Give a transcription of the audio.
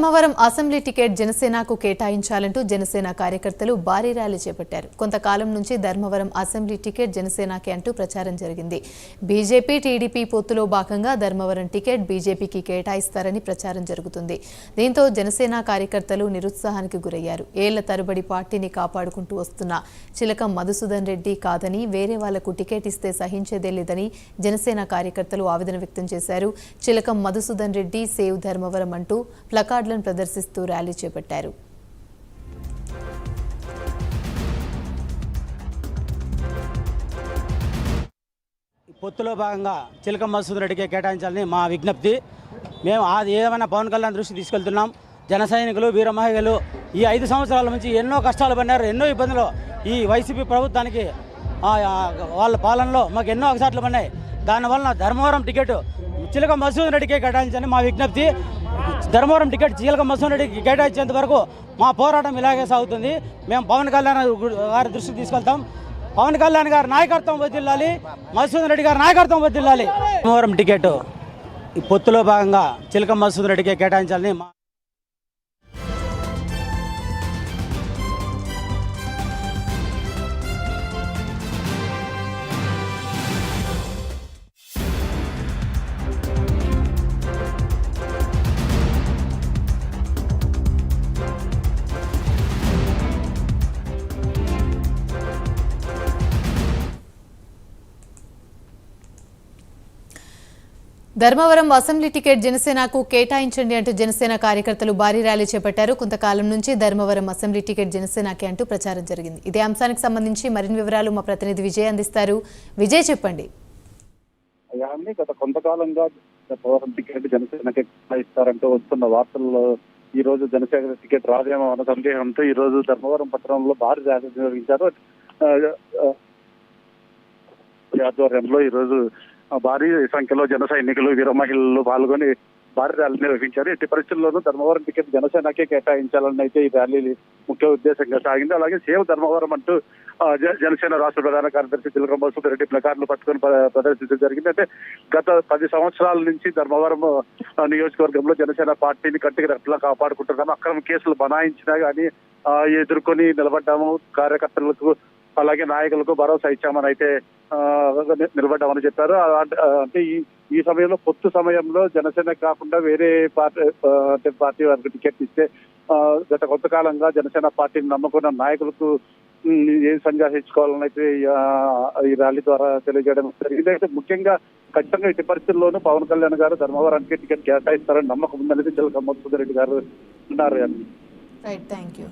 Dharmavaram assembly ticket జనసేనకు కేటాయించాలంటూ జనసేన కార్యకర్తలు భారీ ర్యాలీ చేపట్టారు. కొంతకాలం నుంచి ధర్మవరం అసెంబ్లీ టికెట్ జనసేనకి అంటూ ప్రచారం జరిగింది. బీజేపీ టీడీపీ పొత్తులో భాగంగా ధర్మవరం టికెట్ బీజేపీకి కేటాయిస్తారని ప్రచారం జరుగుతుంది. దీంతో జనసేన కార్యకర్తలు నిరుత్సాహానికి గురయ్యారు. ఏళ్ళ తరబడి పార్టీని కాపాడుకుంటూ వస్తున్న చిలకం మధుసూదన్ రెడ్డి కాదని వేరే వాళ్ళకు టికెట్ ఇస్తే సహించేదే లేదని జనసేన కార్యకర్తలు ఆవేదన వ్యక్తం చేశారు. చిలకం మధుసూదన్ రెడ్డి సేవ్ ధర్మవరం అంటూ ప్లకార్డులను ప్రదర్శిస్తూ ర్యాలీ చేపట్టారు. పొత్తులో భాగంగా చిలక మసూద్ రెడ్డికి కేటాయించాలని మా విజ్ఞప్తి. మేము అది ఏమైనా పవన్ కళ్యాణ్ దృష్టి తీసుకెళ్తున్నాం. జన సైనికులు వీరమహిళలు ఈ ఐదు సంవత్సరాల నుంచి ఎన్నో కష్టాలు పడినారు ఎన్నో ఇబ్బందులు ఈ వైసీపీ ప్రభుత్వానికి వాళ్ళ పాలనలో మాకు ఎన్నో అగసాట్లు పడినాయి. దానివల్ల ధర్మవరం టికెట్ చిలక మసూద్ రెడ్డికి కేటాయించని మా విజ్ఞప్తి. ధర్మవరం టికెట్ చిలక మసూద్ కేటాయించేంత వరకు మా పోరాటం ఇలాగే సాగుతుంది. మేము పవన్ కళ్యాణ్ గారి దృష్టికి తీసుకెళ్తాం. పవన్ కళ్యాణ్ గారి నాయకత్వం వదిల్లాలి మసూద్ రెడ్డి గారి నాయకత్వం వదిల్లాలి ధర్మవరం టికెట్ ఈ పొత్తులో భాగంగా చిలక మసూద్ రెడ్డికి కేటాయించాలని ధర్మవరం అసెంబ్లీ టికెట్ జనసేనకు కేటాయించండి అంటూ జనసేన కార్యకర్తలు భారీ ర్యాలీ చేపట్టారు. కొంతకాలం నుంచి ధర్మవరం అసెంబ్లీ టికెట్ జనసేనకి అంటూ ప్రచారం జరిగింది. ఇదే అంశానికి సంబంధించి మరిన్ని వివరాలు మా ప్రతినిధి విజయ్ అందిస్తారు. విజయ్ చెప్పండి. గత కొంతకాలంగా ధర్మవరం టికెట్ జనసేనకి ఇస్తారంటూ వస్తున్న వార్తల్లో ఈ రోజు జనసేన టికెట్ రాదేమో అన్న సందేహంతో ఈ రోజు ధర్మవరం పట్టణంలో భారీ ర్యాలీ నిర్వహించారు. ఈ ఆధ్వర్యంలో ఈ రోజు భారీ సంఖ్యలో జన సైనికులు వీర మహిళలు పాల్గొని భారీ ర్యాలీ నిర్వహించారు. ఎట్టి పరిస్థితుల్లోనూ ధర్మవరం టికెట్ జనసేనకే కేటాయించాలని అయితే ఈ ర్యాలీ ముఖ్య ఉద్దేశంగా సాగింది. అలాగే సేవ్ ధర్మవరం అంటూ జనసేన రాష్ట్ర ప్రధాన కార్యదర్శి తిలకం మసూద్ రెడ్డి ప్లకార్డులు పట్టుకొని ప్రదర్శించడం జరిగింది. అంటే గత పది సంవత్సరాల నుంచి ధర్మవరం నియోజకవర్గంలో జనసేన పార్టీని కట్టికి రెట్లా కాపాడుకుంటున్నాము. అక్రమ కేసులు బనాయించినా కానీ ఎదుర్కొని నిలబడ్డాము. కార్యకర్తలకు అలాగే నాయకులకు భరోసా ఇచ్చామని అయితే నిలబడ్డామని చెప్పారు. అంటే ఈ ఈ సమయంలో పొత్తు సమయంలో జనసేన కాకుండా వేరే పార్టీ అంటే పార్టీ వారికి టికెట్ ఇస్తే గత కొంతకాలంగా జనసేన పార్టీని నమ్ముకున్న నాయకులకు ఏం సంజాషించుకోవాలని అయితే ఈ, ర్యాలీ ద్వారా తెలియజేయడం జరిగింది. అయితే ముఖ్యంగా ఖచ్చితంగా ఇటు పరిస్థితుల్లోనూ పవన్ కళ్యాణ్ గారు ధర్మవరానికి టికెట్ కేటాయిస్తారని నమ్మకం ఉందనేది చిలక మధుసూదన్ రెడ్డి గారు అన్నారు. Right thank you